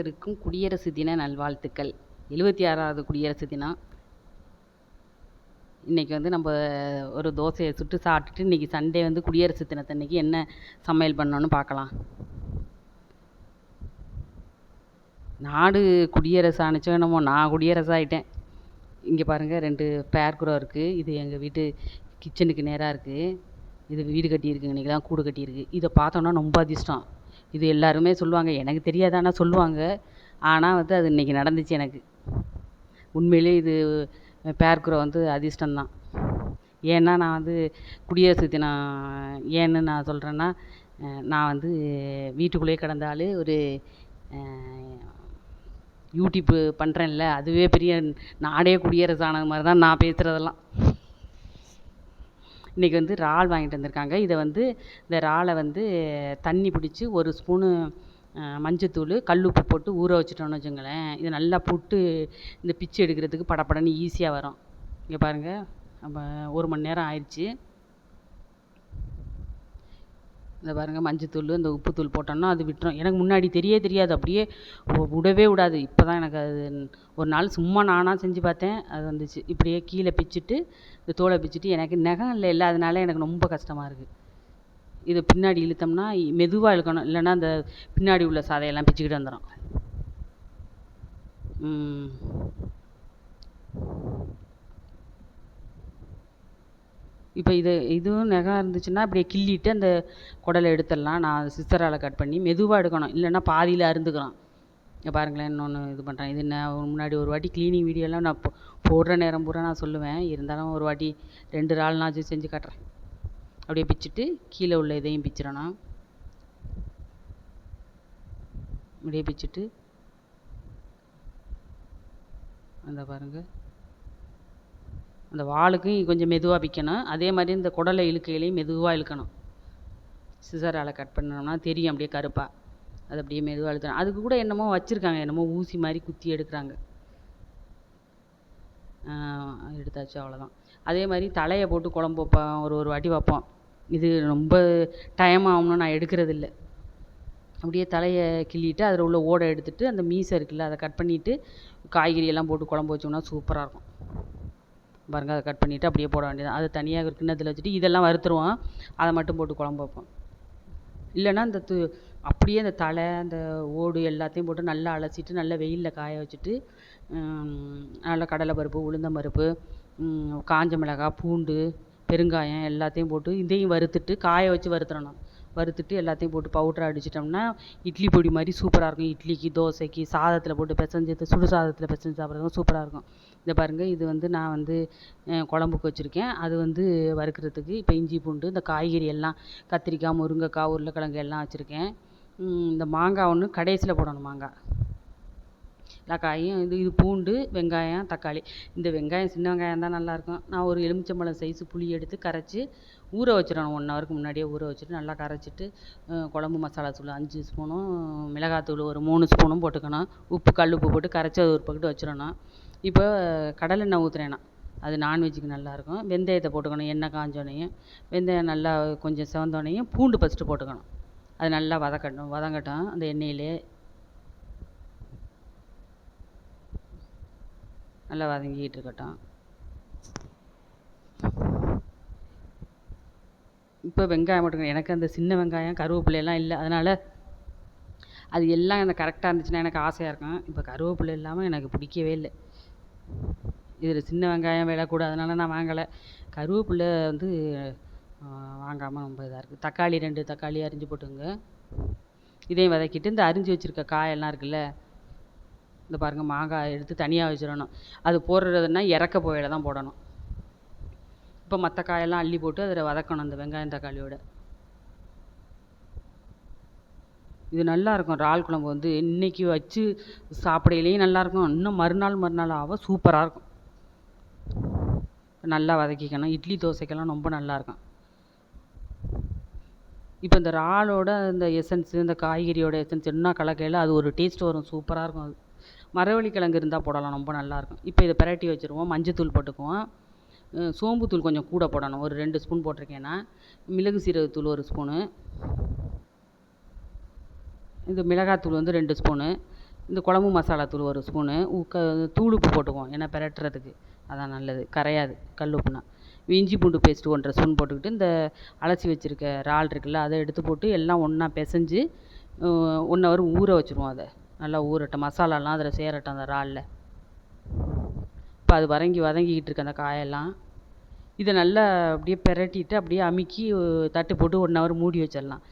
அனைவருக்கும் குடியரசு தின நல்வாழ்த்துக்கள். எழுபத்தி ஆறாவது குடியரசு தினம் இன்றைக்கி வந்து நம்ம ஒரு தோசையை சுட்டு சாப்பிட்டுட்டு இன்றைக்கி சண்டே வந்து குடியரசு தினத்தன்னைக்கு என்ன சமையல் பண்ணோன்னு பார்க்கலாம். நாடு குடியரசு ஆணுச்சோ என்னமோ நான் குடியரசு ஆகிட்டேன் இங்கே பாருங்கள் ரெண்டு பேர்குரோ இருக்குது இது எங்கள் வீட்டு கிச்சனுக்கு நேராக இருக்குது இது வீடு கட்டியிருக்குங்க இன்றைக்கி தான் கூடு கட்டியிருக்கு. இதை பார்த்தோன்னா ரொம்ப அதிர்ஷ்டம். இது எல்லாருமே சொல்லுவாங்க. எனக்கு தெரியாது ஆனால் சொல்லுவாங்க. ஆனால் வந்து அது இன்றைக்கி நடந்துச்சு எனக்கு. உண்மையிலே இது பேர்குரோ வந்து அதிர்ஷ்டந்தான் ஏன்னா நான் வந்து குடியரசு தினம் ஏன்னு நான் சொல்கிறேன்னா நான் வந்து வீட்டுக்குள்ளேயே கிடந்த ஆள் ஒரு யூடியூப்பு பண்ணுறேன்ல அதுவே பெரிய நாடே குடியரசு ஆனது மாதிரி தான் நான் பேசுகிறதெல்லாம் இன்றைக்கி வந்து இறால் வாங்கிட்டு வந்திருக்காங்க. இதை வந்து இந்த இறாலை வந்து தண்ணி பிடிச்சி ஒரு ஸ்பூனு மஞ்சத்தூள் கல் உப்பு போட்டு ஊற வச்சுட்டோன்னு வச்சுங்களேன். இது நல்லா புட்டு இந்த பிச்சு எடுக்கிறதுக்கு படபடன்னு ஈஸியாக வரும். இங்கே பாருங்கள் நம்ம ஒரு மணி நேரம் ஆயிடுச்சு. இந்த பாருங்கள் மஞ்சத்தூள் இந்த உப்புத்தூள் போட்டோம்னா அது விட்டுரும். எனக்கு முன்னாடி தெரியவே தெரியாது. அப்படியே விடவே விடாது. இப்போ தான் எனக்கு அது ஒரு நாள் சும்மா நானாக செஞ்சு பார்த்தேன். அது வந்துச்சு. இப்படியே கீழே பிச்சுட்டு இந்த தோலை பிச்சுட்டு எனக்கு நகம் இல்லை இல்லாதனால எனக்கு ரொம்ப கஷ்டமாக இருக்குது இதை பின்னாடி இழுத்தோம்னா மெதுவாக இழுக்கணும். இல்லைன்னா அந்த பின்னாடி உள்ள சதையெல்லாம் பிச்சுக்கிட்டு வந்துடும் இப்போ இது இதுவும் நகம் இருந்துச்சுன்னா அப்படியே கிள்ளிட்டு அந்த குடலை எடுத்துடலாம். நான் சிஸ்டரால் கட் பண்ணி மெதுவாக எடுக்கணும். இல்லைன்னா பாதியில் அறுந்துக்கலாம் இங்கே பாருங்களேன் இன்னொன்று இது பண்ணுறேன் இது நான் முன்னாடி ஒரு வாட்டி க்ளீனிங் வீடியோலாம் நான் போ போடுற நேரம் பூரா நான் சொல்லுவேன். இருந்தாலும் ஒரு வாட்டி ரெண்டு நாள்னாச்சும் செஞ்சு காட்டுறேன். அப்படியே பிச்சுட்டு கீழே உள்ள இதையும் பிச்சிடணும் அப்படியே பிச்சுட்டு அந்த பாருங்கள் அந்த வாலுக்கும் கொஞ்சம் மெதுவாக பிக்கணும் அதே மாதிரி இந்த குடலை இழுக்கையிலையும் மெதுவாக இழுக்கணும். சிசரால் கட் பண்ணோம்னா தெரியும் அப்படியே கருப்பாக அது அப்படியே மெதுவாக இழுத்தணும் அதுக்கு கூட என்னமோ வச்சுருக்காங்க என்னமோ ஊசி மாதிரி குத்தி எடுக்கிறாங்க. எடுத்தாச்சு அவ்வளோதான் அதே மாதிரி தலையை போட்டு குழம்பு வைப்போம் ஒரு ஒரு வாட்டி வைப்போம். இது ரொம்ப டைம் ஆகும்னு நான் எடுக்கிறது இல்லை அப்படியே தலையை கிள்ளிட்டு அதில் உள்ள ஓடை எடுத்துட்டு அந்த மீசை இருக்குல்ல அதை கட் பண்ணிவிட்டு காய்கறி எல்லாம் போட்டு குழம்பு வச்சோம்னா சூப்பராக இருக்கும். பாருங்கள் அதை கட் பண்ணிவிட்டு அப்படியே போட வேண்டியது அது தனியாக ஒரு கிண்ணத்தில் வச்சுட்டு இதெல்லாம் வறுத்துருவோம் அதை மட்டும் போட்டு குழம்பு வைப்போம். இல்லைன்னா இந்த து அப்படியே அந்த தலை அந்த ஓடு எல்லாத்தையும் போட்டு நல்லா அலசிட்டு நல்லா வெயிலில் காய வச்சுட்டு நல்லா கடலைப்பருப்பு உளுந்தம்பருப்பு காஞ்ச மிளகாய் பூண்டு பெருங்காயம் எல்லாத்தையும் போட்டு இதையும் வறுத்துட்டு காய வச்சு வறுத்துடணும். வறுத்துட்டு எல்லாத்தையும் போட்டு பவுட்ரு அடிச்சிட்டோம்னா இட்லி பொடி மாதிரி சூப்பராக இருக்கும். இட்லிக்கு தோசைக்கு சாதத்தில் போட்டு பிசைஞ்சு சுடு சாதத்தில் பிசைஞ்சு சாப்பிட்றது சூப்பராக இருக்கும். இதை பாருங்கள் இது வந்து நான் வந்து குழம்புக்கு வச்சுருக்கேன். அது வந்து வறுக்கிறதுக்கு இப்போ இஞ்சி பூண்டு இந்த காய்கறி எல்லாம் கத்திரிக்காய் முருங்கக்காய் உருளைக்கெழங்கு எல்லாம் வச்சுருக்கேன். இந்த மாங்காய் ஒன்று கடைசியில் போடணும் மாங்காய். எல்லா காயும் இது இது பூண்டு வெங்காயம் தக்காளி. இந்த வெங்காயம் சின்ன வெங்காயம் தான் நல்லாயிருக்கும். நான் ஒரு எலுமிச்சம்பழம் சைஸு புளி எடுத்து கரைச்சி ஊற வச்சிடணும். ஒன் ஹவருக்கு முன்னாடியே ஊற வச்சுட்டு நல்லா கரைச்சிட்டு குழம்பு மசாலா தூள் அஞ்சு ஸ்பூனும் மிளகாத்தூள் ஒரு மூணு ஸ்பூனும் போட்டுக்கணும். உப்பு கல் உப்பு போட்டு கரைச்சி அது ஒரு பக்கெட்டு வச்சிடணும். இப்போ கடலெண்ணெய் ஊற்றுனேன்னா அது நான்வெஜ்ஜுக்கு நல்லாயிருக்கும் வெந்தயத்தை போட்டுக்கணும் எண்ணெய் காஞ்சோடனையும் வெந்தயம் நல்லா கொஞ்சம் செவந்தோடனையும் பூண்டு ஃபஸ்ட்டு போட்டுக்கணும். அது நல்லா வதக்கணும் வதங்கட்டும் அந்த எண்ணெயிலே. நல்லா வதங்கிக்கிட்டு இருக்கட்டும். இப்போ வெங்காயம் போட்டுக்கணும். எனக்கு அந்த சின்ன வெங்காயம் கருவேப்பிலையெல்லாம் இல்லை. அதனால் அது எல்லாம் எனக்கு கரெக்டாக இருந்துச்சுன்னா எனக்கு ஆசையாக இருக்கும். இப்போ கருவேப்பிலை இல்லாமல் எனக்கு பிடிக்கவே இல்லை. இதில் சின்ன வெங்காயம் விலை கூட அதனால் நான் வாங்கலை. கருவேப்பிலை வந்து வாங்காமல் ரொம்ப இதாக இருக்குது. தக்காளி ரெண்டு தக்காளி அரிஞ்சு போட்டுங்க. இதையும் வதக்கிட்டு இந்த அரிஞ்சு வச்சுருக்க காயெல்லாம் இருக்குல்ல இந்த பாருங்கள் மாங்காய் எடுத்து தனியாக வச்சிடணும். அது போடுறதுன்னா இறக்க போகையில் தான் போடணும். இப்போ மற்ற காயெல்லாம் அள்ளி போட்டு அதில் வதக்கணும் அந்த வெங்காயம் தக்காளியோட. இது நல்லாயிருக்கும் இறால் குழம்பு வந்து இன்றைக்கி வச்சு சாப்பிடையிலையும் நல்லாயிருக்கும் இன்னும் மறுநாள் மறுநாள் ஆக சூப்பராக இருக்கும். நல்லா வதக்கிக்கணும். இட்லி தோசைக்கெல்லாம் ரொம்ப நல்லாயிருக்கும். இப்போ இந்த இறாலோட இந்த எசன்ஸு இந்த காய்கறியோட எசன்ஸ் என்ன கலக்கையில் அது ஒரு டேஸ்ட் வரும். சூப்பராக இருக்கும் அது. மரவள்ளி கிழங்கு இருந்தால் போடலாம் ரொம்ப நல்லாயிருக்கும். இப்போ இதை பிரட்டி வச்சுருவோம். மஞ்சத்தூள் போட்டுக்குவோம். சோம்புத்தூள் கொஞ்சம் கூட போடணும். ஒரு ரெண்டு ஸ்பூன் போட்டிருக்கேன் நான் மிளகு சீரகத்தூள் ஒரு ஸ்பூனு. இந்த மிளகாத்தூள் வந்து ரெண்டு ஸ்பூனு. இந்த குழம்பு மசாலா தூள் ஒரு ஸ்பூனு க தூள் உப்பு போட்டுக்குவோம். ஏன்னா பிரட்டுறதுக்கு அதான் நல்லது. கரையாது கல் உப்புன்னா இஞ்சி பூண்டு பேஸ்ட்டு ஒன்றரை ஸ்பூன் போட்டுக்கிட்டு இந்த அலசி வச்சுருக்க இறால் இருக்குல்ல அதை எடுத்து போட்டு எல்லாம் ஒன்றா பிசைஞ்சு ஒன் ஹவர் ஊற வச்சுருவோம் அதை. நல்லா ஊறட்டும். மசாலாலாம் அதில் சேரட்டும் அந்த இறாலில். இப்போ அது வதங்கி வதங்கிக்கிட்டு இருக்கு அந்த காயெல்லாம் இதை நல்லா அப்படியே பிரட்டிட்டு அப்படியே அமுக்கி தட்டு போட்டு ஒன் ஹவர் மூடி வச்சிடலாம்.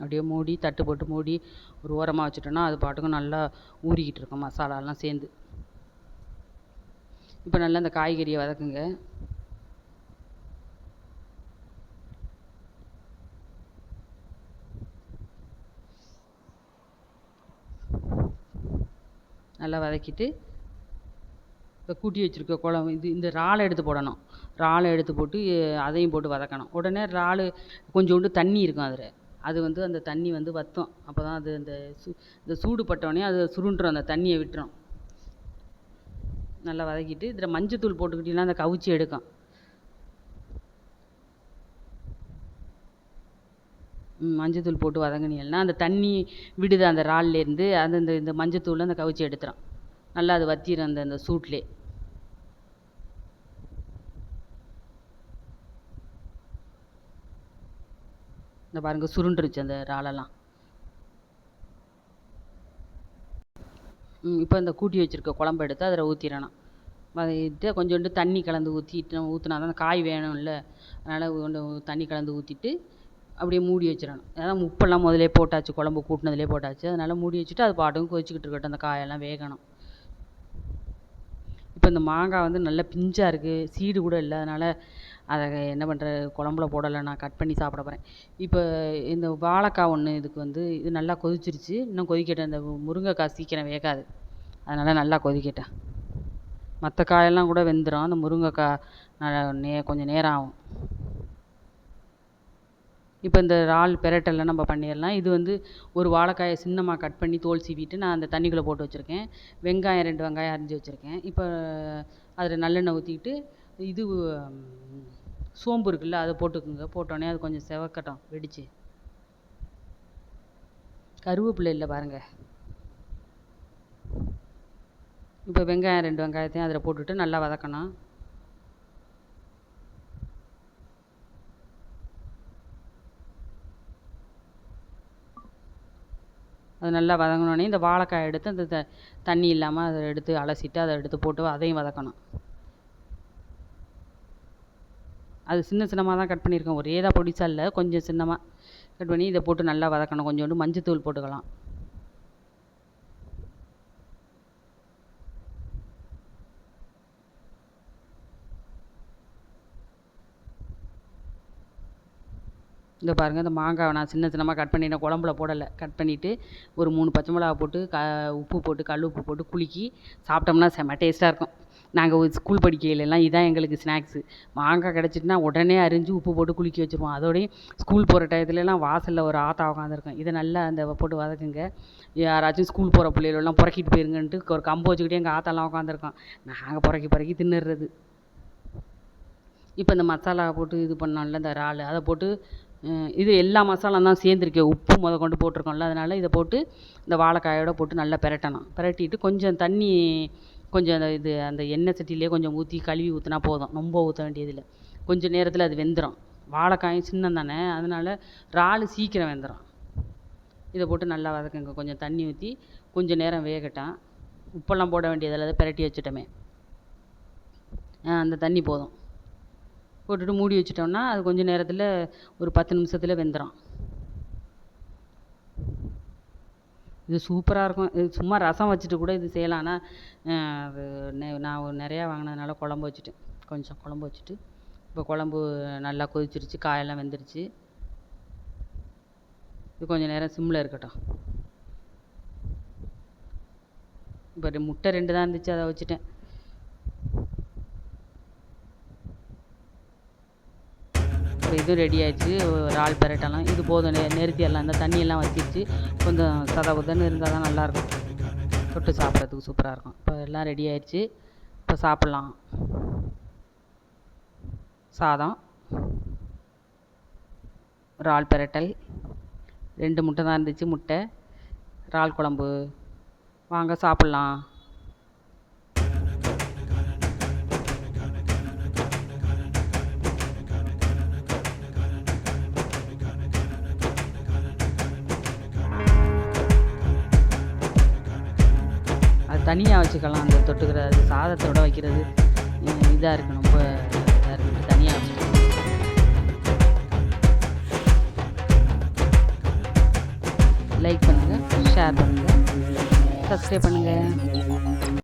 அப்படியே மூடி தட்டு போட்டு மூடி ஒரு ஓரமாக வச்சுட்டோன்னா அது பாட்டுக்கும் நல்லா ஊறிக்கிட்டு இருக்கும் மசாலாலாம் சேர்ந்து. இப்போ நல்லா இந்த காய்கறியை வதக்குங்க. நல்லா வதக்கிட்டு இப்போ கூட்டி வச்சுருக்க குழம்பு இது இந்த இறாலை எடுத்து போடணும். இறாலை எடுத்து போட்டு அதையும் போட்டு வதக்கணும். உடனே இறால் கொஞ்சோண்டு தண்ணி இருக்கும் அதில். அது வந்து அந்த தண்ணி வந்து வற்றும் அப்போ தான் அது அந்த சூ இந்த சூடு பட்டோடனே அது சுருண்டுரும் அந்த தண்ணியை விட்டுரும். நல்லா வதக்கிட்டு இதில் மஞ்சத்தூள் போட்டுக்கிட்டிங்கன்னா அந்த கவுச்சி எடுக்கும். மஞ்சத்தூள் போட்டு வதங்கினீங்கன்னா அந்த தண்ணி விடுது அந்த இறால்லேருந்து அது இந்த இந்த மஞ்சத்தூள் அந்த கவுச்சி எடுத்துரும். நல்லா அது வற்றிரும் அந்த அந்த சூட்லே. இந்த பாருங்க சுருண்டுருச்சு அந்த இறாலெல்லாம். இப்போ இந்த கூட்டி வச்சுருக்க குழம்பு எடுத்து அதில் ஊற்றிடணும் வதக்கிட்டு கொஞ்சோண்டு தண்ணி கலந்து ஊற்றிட்டு ஊற்றினா தான் அந்த காய் வேணும்ல. அதனால் கொஞ்சம் தண்ணி கலந்து ஊற்றிட்டு அப்படியே மூடி வச்சிடணும். ஏன்னா உப்பெல்லாம் முதலே போட்டாச்சு குழம்பு கூட்டினதுலே போட்டாச்சு. அதனால் மூடி வச்சுட்டு அது பாட்டுக்கும் கொதிச்சுக்கிட்டு இருக்கட்டும் அந்த காயெல்லாம் வேகணும். இப்போ இந்த மாங்காய் வந்து நல்ல பிஞ்சாக இருக்குது சீடு கூட இல்லை அதனால் அதை என்ன பண்ணுற குழம்புல போடலை நான் கட் பண்ணி சாப்பிட போகிறேன் இப்போ இந்த வாழைக்கா ஒன்று இதுக்கு வந்து இது நல்லா கொதிச்சிருச்சு. இன்னும் கொதிக்கட்டும் இந்த முருங்கைக்காய் சீக்கிரம் வேகாது. அதனால் நல்லா கொதிக்கட்டும். மற்ற காயெல்லாம் கூட வெந்துடும் அந்த முருங்கைக்காய் நே கொஞ்சம் நேரம் ஆகும். இப்போ இந்த இறால் பிரட்டலில் நம்ம பண்ணிடலாம். இது வந்து ஒரு வாழைக்காயை சின்னமாக கட் பண்ணி தோல் சீவிட்டு நான் அந்த தண்ணிக்குள்ளே போட்டு வச்சுருக்கேன். வெங்காயம் ரெண்டு வெங்காயம் அரிஞ்சு வச்சுருக்கேன். இப்போ அதில் நல்லெண்ணெய் ஊற்றிக்கிட்டு இது சோம்பு இருக்குல்ல அதை போட்டுக்கோங்க. போட்டோடனே அது கொஞ்சம் செவக்கட்டும் வெடிச்சு. கருவேப்பிலை இல்லை பாருங்கள் இப்போ வெங்காயம் ரெண்டு வெங்காயத்தையும் அதில் போட்டுவிட்டு நல்லா வதக்கணும். அது நல்லா வதங்கினோன்னே இந்த வாழைக்காய் எடுத்து அந்த த தண்ணி இல்லாமல் அதை எடுத்து அலசிட்டு அதை எடுத்து போட்டு அதையும் வதக்கணும். அது சின்ன சின்னமாக தான் கட் பண்ணியிருக்கேன் ஒரே தான் பொடிசா இல்லை கொஞ்சம் சின்னமாக கட் பண்ணி இதை போட்டு நல்லா வதக்கணும். கொஞ்சோண்டு மஞ்சத்தூள் போட்டுக்கலாம். இந்த பாருங்கள் இந்த மாங்காவை நான் சின்ன சின்னமாக கட் பண்ணிட்டேன். குழம்புல போடலை. கட் பண்ணிவிட்டு ஒரு மூணு பச்சை மிளகா போட்டு க உப்பு போட்டு கல் உப்பு போட்டு குலுக்கி சாப்பிட்டோம்னா செம்ம டேஸ்ட்டாக இருக்கும். நாங்கள் ஸ்கூல் படிக்கையிலலாம் இதான் எங்களுக்கு ஸ்நாக்ஸு மாங்காய் கிடச்சிட்டுனா உடனே அரிஞ்சு உப்பு போட்டு குலுக்கி வச்சுருவோம். அதோடய ஸ்கூல் போகிற டயத்துலலாம் வாசலில் ஒரு ஆத்தா உட்காந்துருக்கும் இதை நல்லா அந்த போட்டு வதக்குங்க. யாராச்சும் ஸ்கூல் போகிற பிள்ளைகளெல்லாம் புறக்கிட்டு போயிருங்கன்ட்டு ஒரு கம்பு வச்சுக்கிட்டே எங்கள் ஆத்தாலாம் உட்காந்துருக்கோம் நாங்கள் புறக்கி புறக்கி தின்னுடுறது இப்போ இந்த மசாலா போட்டு இது பண்ணோம்ல இந்த இறால் அதை போட்டு இது எல்லா மசாலாவும் தான் சேர்ந்துருக்கு. உப்பு முத கொண்டு போட்டிருக்கோம்ல அதனால் இதை போட்டு இந்த வாழைக்காயோட போட்டு நல்லா பிரட்டணும். பிரட்டிட்டு கொஞ்சம் தண்ணி கொஞ்சம் அந்த இது அந்த எண்ணெய் சட்டியிலே கொஞ்சம் ஊற்றி கழுவி ஊற்றினா போதும். ரொம்ப ஊற்ற வேண்டியதில்லை. கொஞ்சம் நேரத்தில் அது வெந்துடும் வாழைக்காயும் சின்னம் தானே அதனால் இறால் சீக்கிரம் வெந்துடும் இதை போட்டு நல்லா வதக்குங்க. கொஞ்சம் தண்ணி ஊற்றி கொஞ்சம் நேரம் வேகட்டும். உப்பெல்லாம் போட வேண்டியதில்லை அதை பிரட்டி வச்சுட்டோமே. அந்த தண்ணி போதும். போட்டுட்டு மூடி வச்சிட்டோம்னா அது கொஞ்சம் நேரத்தில் ஒரு பத்து நிமிஷத்தில் வெந்துடும் இது சூப்பராக இருக்கும். இது சும்மா ரசம் வச்சுட்டு கூட இது செய்யலாம். ஆனால் அது நெ நான் நிறையா வாங்கினதுனால குழம்பு வச்சுட்டேன் கொஞ்சம் குழம்பு வச்சுட்டு இப்போ குழம்பு நல்லா கொதிச்சிருச்சு காயெல்லாம் வெந்துருச்சு. இது கொஞ்சம் நேரம் சிம்மில் இருக்கட்டும். இப்போ முட்டை ரெண்டு தான் இருந்துச்சு அதை வச்சுட்டேன். இப்போ இது ரெடி ஆயிடுச்சு. இறால் பிரட்டலாம் இது போதும். நெ எல்லாம் இந்த தண்ணியெல்லாம் வச்சிருச்சு. கொஞ்சம் சத உதன்னு இருந்தால் தான் நல்லாயிருக்கும். தொட்டு சாப்பிட்றதுக்கு சூப்பராக இருக்கும். இப்போ எல்லாம் ரெடி ஆயிடுச்சு. இப்போ சாப்பிட்லாம். சாதம். இறால் பிரட்டல். ரெண்டு முட்டை தான் இருந்துச்சு முட்டை. இறால் குழம்பு. வாங்க சாப்பிட்லாம். தனியாக வச்சுக்கலாம். அந்த தொட்டுக்கிற அது சாதத்தோட வைக்கிறது இதாக இருக்குது ரொம்ப இதாக இருக்குது தனியாக வச்சுக்கலாம். லைக் பண்ணுங்கள் ஷேர் பண்ணுங்கள் சப்ஸ்கிரைப் பண்ணுங்கள்